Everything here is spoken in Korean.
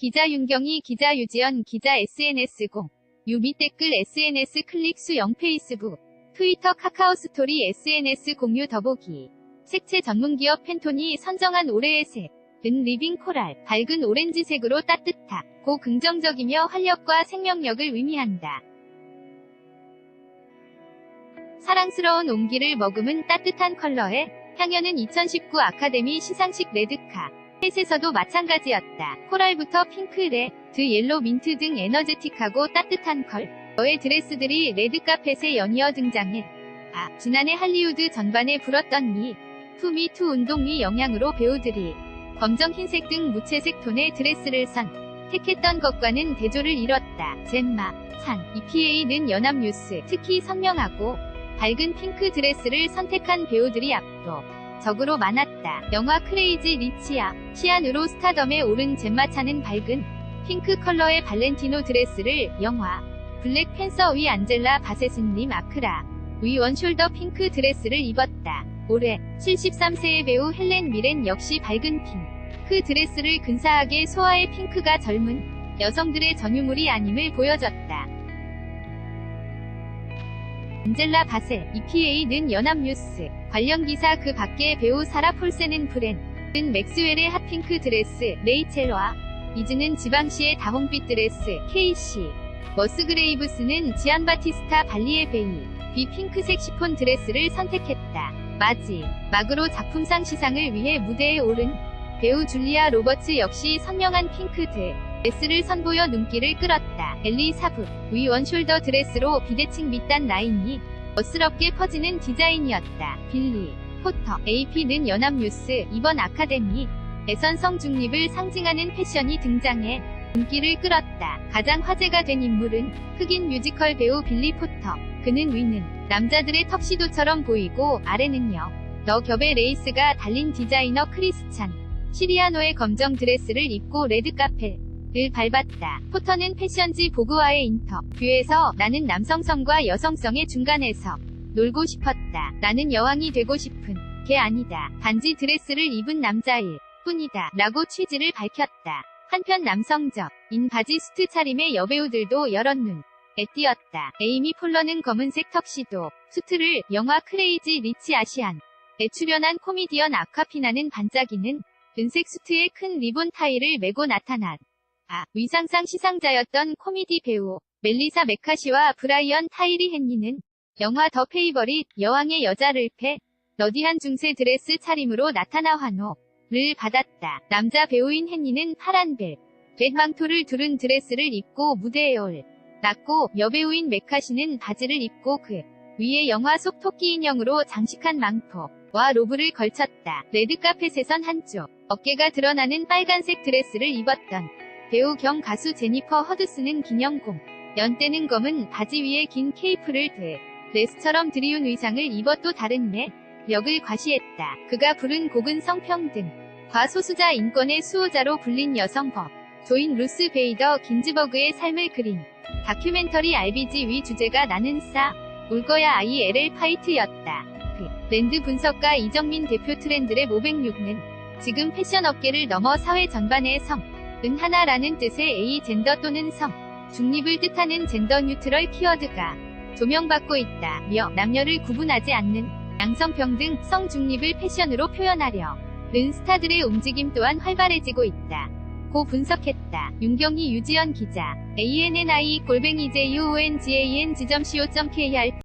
기자 윤경희 기자 유지연 기자 SNS 공 유미 댓글 SNS 클릭 수0 페이스북 트위터 카카오 스토리 SNS 공유 더보기 색채 전문기업 팬톤이 선정한 올해의 색 은 리빙 코랄 밝은 오렌지색으로 따뜻하고 긍정적이며 활력과 생명력을 의미한다. 사랑스러운 온기를 머금은 따뜻한 컬러에 향연은 2019 아카데미 시상식 레드카 햇에서도 마찬가지였다. 코랄부터 핑크, 레드, 옐로, 민트 등 에너제틱하고 따뜻한 컬러의 드레스들이 레드카펫에 연이어 등장해 아, 지난해 할리우드 전반에 불었던 미, 투미투 운동의 영향으로 배우들이 검정 흰색 등 무채색 톤의 드레스를 선택했던 것과는 대조를 이뤘다. 젬마, 산, EPA는 연합뉴스, 특히 선명하고 밝은 핑크 드레스를 선택한 배우들이 압도 적으로 많았다. 영화 크레이지 리치아, 시안으로 스타덤에 오른 젬마차는 밝은 핑크 컬러의 발렌티노 드레스를 영화 블랙 팬서 위 안젤라 바세슨님 아크라 위 원숄더 핑크 드레스를 입었다. 올해 73세의 배우 헬렌 미렌 역시 밝은 핑크 드레스를 근사하게 소화해 핑크가 젊은 여성들의 전유물이 아님을 보여줬다. 안젤라 바세, EPA는 연합뉴스 관련 기사 그 밖에 배우 사라 폴세는 브랜든 맥스웰의 핫핑크 드레스, 레이첼와 이즈는 지방시의 다홍빛 드레스, KC 머스그레이브스는 지안 바티스타 발리의 베이, 비 핑크색 시폰 드레스를 선택했다. 마지, 막으로 작품상 시상을 위해 무대에 오른 배우 줄리아 로버츠 역시 선명한 핑크 드레스를 선보여 눈길을 끌었다. 엘리 사브, 위 원숄더 드레스로 비대칭 밑단 라인이 멋스럽게 퍼지는 디자인이었다. 빌리, 포터, AP는 연합뉴스, 이번 아카데미, 에선 성중립을 상징하는 패션이 등장해 눈길을 끌었다. 가장 화제가 된 인물은 흑인 뮤지컬 배우 빌리 포터. 그는 위는 남자들의 턱시도처럼 보이고 아래는요. 너 겹의 레이스가 달린 디자이너 크리스찬. 시리아노의 검정 드레스를 입고 레드카펫 을 밟았다. 포터는 패션지 보그와의 인터뷰에서 나는 남성성과 여성성의 중간에서 놀고 싶었다. 나는 여왕이 되고 싶은 게 아니다. 단지 드레스를 입은 남자일 뿐이다. 라고 취지를 밝혔다. 한편 남성적인 바지 수트 차림의 여배우들도 여러 눈에 띄었다. 에이미 폴러는 검은색 턱시도 수트를 영화 크레이지 리치 아시안 에 출연한 코미디언 아카피나는 반짝이는 은색 수트에 큰 리본 타이를 메고 나타난 아, 위상상 시상자였던 코미디 배우 멜리사 메카시와 브라이언 타이리 헨리는 영화 더 페이버릿 여왕의 여자를 패 너디한 중세 드레스 차림으로 나타나 환호를 받았다. 남자 배우인 헨리는 파란 벨, 벳 망토를 두른 드레스를 입고 무대에 올랐고 여배우인 메카시는 바지를 입고 그 위에 영화 속 토끼 인형으로 장식한 망토와 로브를 걸쳤다. 레드카펫에선 한쪽 어깨가 드러나는 빨간색 드레스를 입었던 배우 겸 가수 제니퍼 허드스는 기념공 연대는 검은 바지 위에 긴 케이프를 드 레스처럼 드리운 의상을 입어 또 다른 매력을 과시했다. 그가 부른 곡은 성평등 과소수자 인권의 수호자로 불린 여성법 조인 루스 베이더 긴즈버그의 삶을 그린 다큐멘터리 RBG 위 주제가 나는 싸 울 거야 ILL 파이트였다. 그 랜드 분석가 이정민 대표 트렌드의 506는 지금 패션 업계를 넘어 사회 전반의 성, 은 하나라는 뜻의 A 젠더 또는 성, 중립을 뜻하는 젠더 뉴트럴 키워드가 조명받고 있다. 며 남녀를 구분하지 않는 양성평등, 성중립을 패션으로 표현하려 는 스타들의 움직임 또한 활발해지고 있다. 고 분석했다. 윤경희 유지연 기자. ANNI 골뱅이 JONGAN 지점 co.kr